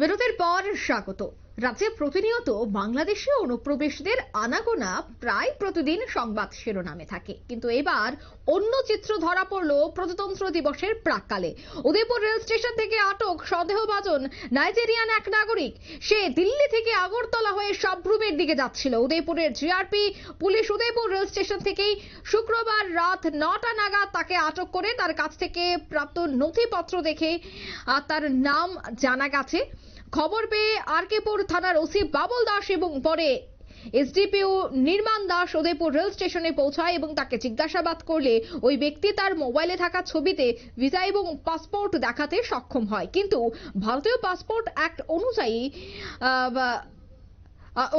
বিরতির পর স্বাগত। রাজ্যে প্রতিনিয়ত বাংলাদেশি অনুপ্রবেশদের আনাগোনা প্রায় প্রতিদিন সংবাদ শিরোনামে থাকে। কিন্তু এবার অন্য চিত্র ধরা পড়ল প্রজাতন্ত্র দিবসের প্রাককালে। উদয়পুর রেল স্টেশন থেকে আটক সন্দেহভাজন নাইজেরিয়ান এক নাগরিক। সে দিল্লি থেকে আগরতলা হয়ে সাব্রুমের দিকে যাচ্ছিল। উদয়পুরের GRP police Udaipur rail station থেকেই শুক্রবার রাত নটা নাগাদ তাকে আটক করে তার কাছ থেকে প্রাপ্ত নথিপত্র দেখে তার নাম জানা গেছে। খবর পেয়ে আরকেপুর থানার ওসি বাবুল দাস এবং পরে এসডিপিও নির্মাণ দাস উদয়পুর রেল স্টেশনে পৌঁছায় এবং তাকে জিজ্ঞাসাবাদ করলে ওই ব্যক্তি তার মোবাইলে থাকা ছবিতে ভিসা এবং পাসপোর্ট দেখাতে সক্ষম হয়। কিন্তু ভারতীয় পাসপোর্ট অ্যাক্ট অনুযায়ী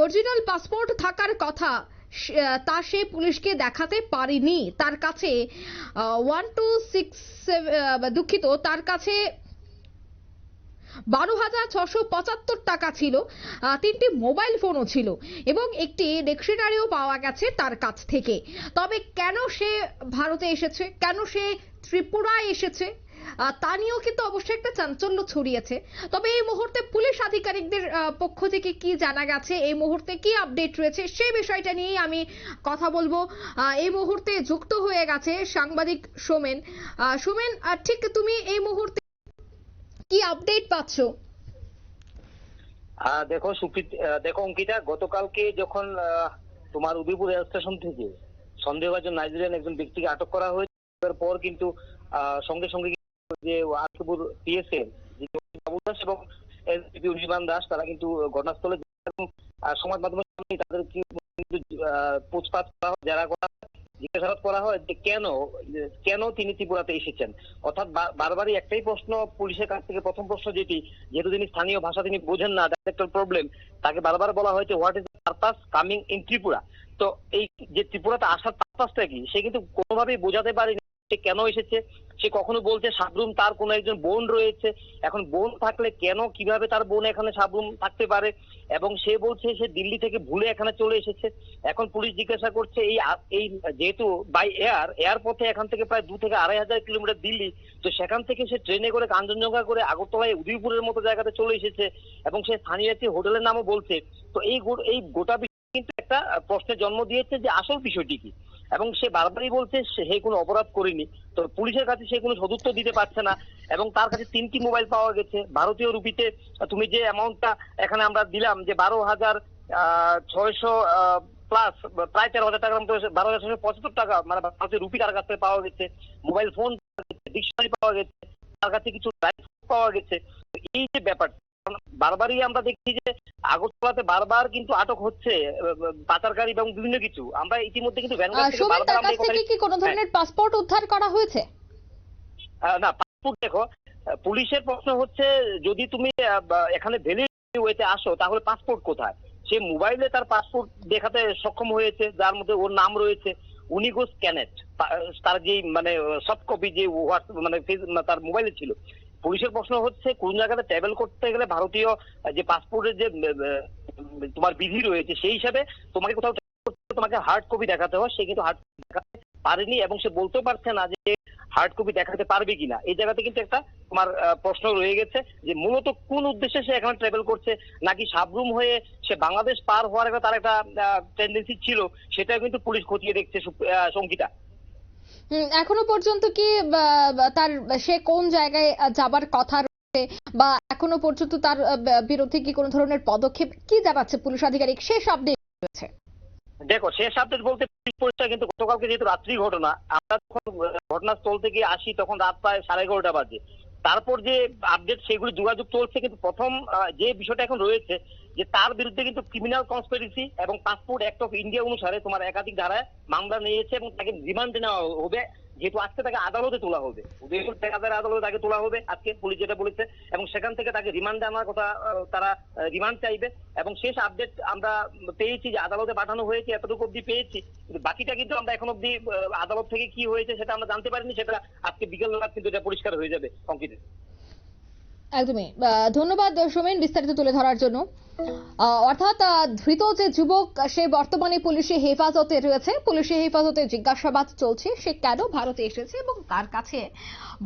অরিজিনাল পাসপোর্ট থাকার কথা তা সে পুলিশকে দেখাতে পারেনি। তার কাছে ওয়ান টু সিক্স দুঃখিত, তার কাছে বারো হাজার ছশো পঁচাত্তর টাকা ছিল তিনটি মোবাইল ফোনও ছিল এবং একটি ডিকশনারিও পাওয়া গেছে তার কাছ থেকে। তবে কেন সে ভারতে এসেছে? কেন সে ত্রিপুরায় এসেছে? তা নিয়েও কিন্তু অবশ্যই একটা চাঞ্চল্য ছড়িয়েছে। তবে এই মুহূর্তে পুলিশ আধিকারিকদের পক্ষ থেকে কি জানা গেছে? এই মুহূর্তে কি আপডেট রয়েছে? সেই বিষয়টা নিয়েই আমি কথা বলব। এই মুহূর্তে যুক্ত হয়ে গেছে সাংবাদিক সোমেন। সোমেন ঠিক তুমি এই মুহূর্তে কি আপডেট পাচ্ছো? দেখো সুপ্রীত দেখো অঙ্কিতা, গতকালকে যখন তোমার উদয়পুর রেল স্টেশন থেকে সন্দেহভাজন নাইজেরিয়ান একজন ব্যক্তিকে আটক করা হয়েছে তারপর কিন্তু সঙ্গে সঙ্গে যে আশিপুর পিএসএ এবং এসডিপি নির্মাণ দাস, তারা কিন্তু ঘটনাস্থলে সংবাদ মাধ্যমের তাদের কিন্তু পোস্টপাত করা যারা করা হয়, করা হয় যে কেন কেন তিনি ত্রিপুরাতে এসেছেন? অর্থাৎ বারবারই একটাই প্রশ্ন পুলিশের কাছ থেকে প্রথম প্রশ্ন যেটি যেহেতু তিনি স্থানীয় ভাষা তিনি বোঝেন না একটা প্রবলেম তাকে বারবার বলা হয়েছে what is purpose coming in Tripura? তো এই যে ত্রিপুরাতে আসার পারপাসটা কি সে কিন্তু কোনোভাবেই বোঝাতে পারেনি। সে কেন এসেছে? সে কখনো বলছে সাবরুম তার কোনো একজন বোন রয়েছে। এখন বোন থাকলে কেন, কীভাবে তার বোন এখানে সাবরুম থাকতে পারে? এবং সে বলছে সে দিল্লি থেকে ভুলে এখানে চলে এসেছে। এখন পুলিশ জিজ্ঞাসা করছে, এই এই যেহেতু বাই এয়ার এয়ার পথে এখান থেকে প্রায় দু থেকে আড়াই হাজার কিলোমিটার দিল্লি, তো সেখান থেকে সে ট্রেনে করে কাঞ্চনজঙ্ঘা করে আগরতলায় উদয়পুরের মতো জায়গাতে চলে এসেছে। এবং সে স্থানীয় একটি হোটেলের নামও বলছে। তো এই এই গোটা কিন্তু একটা প্রশ্নের জন্ম দিয়েছে যে আসল বিষয়টি কি? এবং সে বারবারই বলছে, সে কোনো অপরাধ করেনি। তো পুলিশের কাছে সে কোনো সদুত্তর দিতে পারছে না এবং তার কাছে তিনটি মোবাইল পাওয়া গেছে। ভারতীয় রুপিতে তুমি যে অ্যামাউন্টটা এখানে আমরা দিলাম, যে বারো হাজার ছয়শো প্লাস প্রায় তেরো হাজার টাকার মতো বারো হাজার ছয়শো পঁচাত্তর টাকা মানে ভারতীয় রুপি তার কাছ পাওয়া গেছে, মোবাইল ফোন ডিকশনারি পাওয়া গেছে, তার কাছে কিছু পাওয়া গেছে। এই যে ব্যাপারটা, বারবারই আমরা দেখছি যে আগরতলাতে বারবার কিন্তু আটক হচ্ছে পাচারকারী এবং বিভিন্ন কিছু। আমরা ইতিমধ্যে কিন্তু তার কাছ থেকে কি কোনো ধরনের পাসপোর্ট উদ্ধার করা হয়েছে? না পাসপোর্ট দেখো পুলিশের প্রশ্ন হচ্ছে যদি তুমি এখানে ভ্যালি ওয়েতে আসো তাহলে পাসপোর্ট কোথায়? সে মোবাইলে তার পাসপোর্ট দেখাতে সক্ষম হয়েছে যার মধ্যে ওর নাম রয়েছে উনিগোস ক্যানেট তার যে মানে সফট কপি যে হোয়াটসঅ্যাপ মানে তার মোবাইলে ছিল পুলিশের প্রশ্ন হচ্ছে, কোন জায়গাতে ট্রাভেল করতে গেলে ভারতীয় যে পাসপোর্টের যে তোমার বিধি রয়েছে, সেই হিসাবে তোমাকে কোথাও তোমাকে হার্ড কপি দেখাতে হয়। সে কিন্তু হার্ড কপি দেখাতে পারেনি এবং সে বলতেও পারছে না যে হার্ড কপি দেখাতে পারবে কিনা। এই জায়গাতে কিন্তু একটা তোমার প্রশ্ন রয়ে গেছে যে মূলত কোন উদ্দেশ্যে সে এখানে ট্রাভেল করছে? নাকি সাবরুম হয়ে সে বাংলাদেশ পার হওয়ার একটা তার একটা টেন্ডেন্সি ছিল সেটা কিন্তু পুলিশ খতিয়ে দেখছে সঙ্গীতা এখনও পর্যন্ত কি তার সে কোন জায়গায় যাবার কথা রয়েছে বা এখনও পর্যন্ত তার বিরুদ্ধে কি কোনো ধরনের পদক্ষেপ কি জানাচ্ছে পুলিশ আধিকারিক? শেষ আপডেট রয়েছে। দেখো শেষ আপডেট বলতে পরিচয় কিন্তু গতকালকে যেহেতু রাত্রি ঘটনা আমরা যখন আহ, ঘটনাস্থল থেকে আসি তখন রাত প্রায় সাড়ে এগারোটা বাজে। তারপর যে আপডেট সেগুলি যোগাযোগ চলছে, কিন্তু প্রথম যে বিষয়টা এখন রয়েছে, যে তার বিরুদ্ধে কিন্তু ক্রিমিনাল কনস্পিরেসি এবং পাসপোর্ট অ্যাক্ট অফ ইন্ডিয়া অনুসারে তোমার একাধিক ধারায় মামলা নিয়েছে এবং তাকে রিমান্ডে নেওয়া হবে। যেহেতু আজকে তাকে আদালতে তোলা হবে, উদয়পুর টেকাদার আদালতে তাকে তোলা হবে, আজকে পুলিশ যেটা বলেছে, এবং সেখান থেকে তাকে রিমান্ডে আনার কথা তারা রিমান্ড চাইবে, এবং শেষ আপডেট আমরা পেয়েছি যে আদালতে পাঠানো হয়েছে, এতটুকু অব্দি পেয়েছি, কিন্তু বাকিটা কিন্তু আমরা এখন অব্দি আদালত থেকে কি হয়েছে সেটা আমরা জানতে পারিনি, সেটা আজকে বিকেল বেলা কিন্তু এটা পরিষ্কার হয়ে যাবে অঙ্কিত। একদমই। ধন্যবাদ সোমেন বিস্তারিত তুলে ধরার জন্য। অর্থাৎ ধৃত যে যুবক, সে বর্তমানে পুলিশি হেফাজতে রয়েছে। পুলিশি হেফাজতে জিজ্ঞাসাবাদ চলছে, সে কেন ভারতে এসেছে এবং তার কাছে?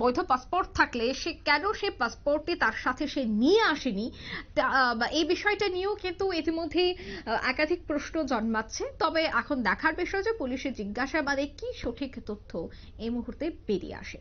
বৈধ পাসপোর্ট থাকলে সে কেন সে পাসপোর্টটি তার সাথে সে নিয়ে আসেনি? এই বিষয়টা নিয়েও কিন্তু ইতিমধ্যেই একাধিক প্রশ্ন জন্মাচ্ছে। তবে এখন দেখার বিষয় যে পুলিশের জিজ্ঞাসাবাদে কি সঠিক তথ্য এই মুহূর্তে বেরিয়ে আসে।